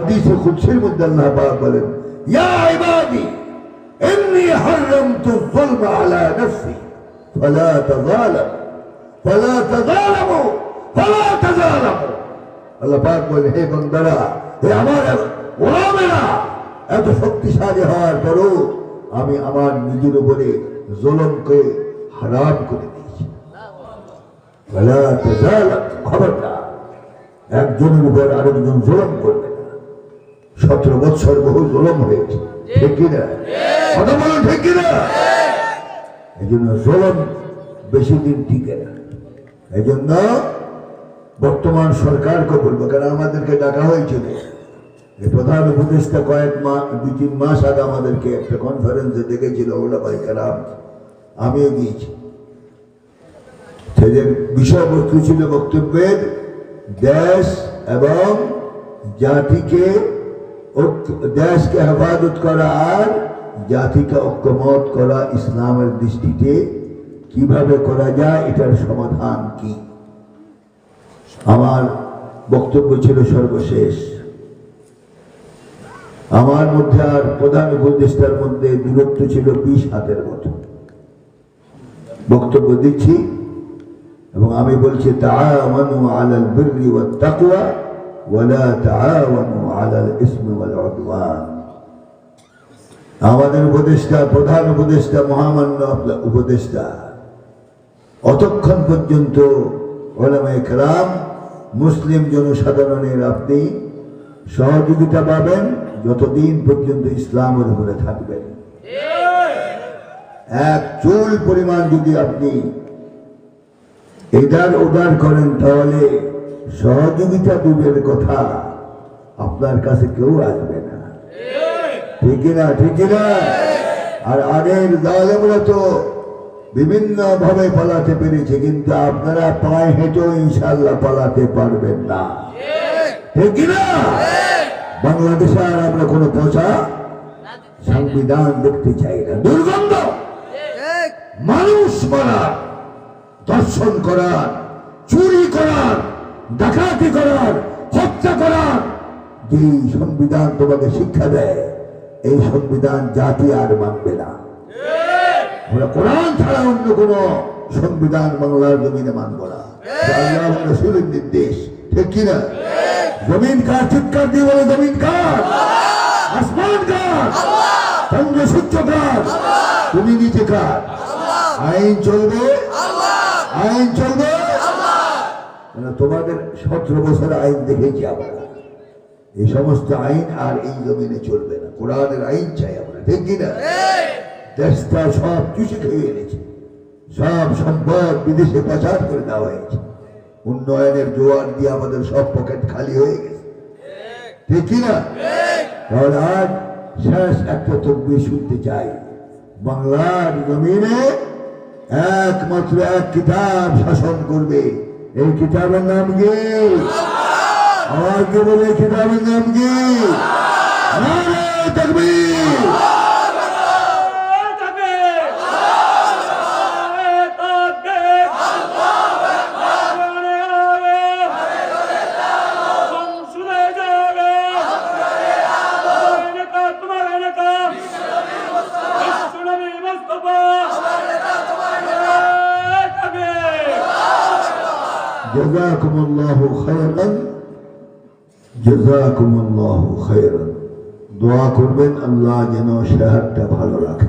হাদিসে কুদসির মধ্যে আল্লাহ পাক বলেন, ইয়া ইবাদি, ইন্নী হারামতু যুলমা আলা নাফসি, ফালা তাযালামু ফালা তাযালামু ফালা তাযালামু। আল্লাহ পাক বলে হে বান্দারা, হে আমার গোলামেরা, এত শক্তিশালী হওয়ার পরও আমি আমার নিজের উপরে জুলমকে হারাম করে দিয়েছি। খবরদার, একজনের উপর আরেকজন জুলম করবে। সতেরো বছর বহু জুলম হয়েছে। ঠিক কিনা? কথা বলো ঠিক কিনা? এই জন্য জুলম বেশি দিন টিকে না। এই জন্য বর্তমান সরকারকে বলব কারণ আমাদেরকে ডাকা হয়েছিল প্রধান উপদেষ্টা কয়েক মাস দুই তিন মাস আগে আমাদেরকে একটা কনফারেন্সে ডেকেছিল ওলা ভাই কারাম আমিও গিয়েছি সেদের বিষয়বস্তু ছিল বক্তব্যের দেশ এবং জাতিকে দেশকে হেফাজত করা আর জাতিকে ঐক্যমত করা ইসলামের দৃষ্টিতে কীভাবে করা যায়, এটার সমাধান কি? আমার বক্তব্য ছিল সর্বশেষ। আমার মধ্যে আর প্রধান উপদেষ্টার মধ্যে দূরত্ব ছিল বিশ হাতের মতো। বক্তব্য দিচ্ছি এবং আমি বলছি তাআওয়ানু আলাল বিররি ওয়াত তাকওয়া। তাআওয়ানু আলাল ইসমি ওয়াল উদওয়ান আমাদের উপদেষ্টা, প্রধান উপদেষ্টা, মহামান্য উপদেষ্টা, অতক্ষণ পর্যন্ত মুসলিম জনসাধারণের আপনি সহযোগিতা পাবেন যতদিন পর্যন্ত ইসলামের উপরে থাকবেন। এক চুল পরিমাণ যদি আপনি এদার ওদার করেন তাহলে সহযোগিতা দূরের কথা আপনার কাছে কেউ আসবে না। ঠিক না ঠিক না আর আগের জালেমরা তো বিভিন্ন ভাবে পালাতে পেরেছে কিন্তু আপনারা পায়ে হেঁটেও ইনশাল্লাহ পালাতে পারবেন না। ঠিক না বাংলাদেশে আর আমরা কোনো পচা সংবিধান দেখতে চাই না। দুর্গন্ধ! মানুষ মারার দর্শন করার চুরি করার ডাকাতি করার, হত্যা করার। যে সংবিধান তোমাকে শিক্ষা দেয়, এই সংবিধান জাতি আর মানবে না। কোরআন ছাড়া অন্য কোন সংবিধান বাংলার জমিনে মানব না। আল্লাহ রসুলের নির্দেশ, ঠিক কিনা জমিন কার চিৎকার দিয়ে বলে, জমিন কার? আসমান কার? চন্দ্র কার? তুমি নিচে কার? আইন চলবে? আইন চলবে? তোমাদের সতেরো বছর আইন দেখেছি আমরা। এই সমস্ত আইন আর এই জমিনে চলবে না। কোরআনের আইন চাই আমরা, ঠিক কিনা? দেশটা সব চুষে খেয়ে এনেছে সব সম্পদ বিদেশে পাচার করে দেওয়া হয়েছে। উন্নয়নের জোয়ার দিয়ে আমাদের সব পকেট খালি হয়ে গেছে। ঠিক কিনা? তাহলে আজ শেষ একটা তকবি শুনতে চাই। বাংলার জমিনে একমাত্র এক কিতাব শাসন করবে। এই কিতাবের নাম কি? আমাকে বলে এই কিতাবের নাম কি? জাজাকুমুল্লাহু খায়রান জাজাকুমুল্লাহু খায়রান। দোয়া করবেন আল্লাহ যেন শহরটা ভালো রাখে।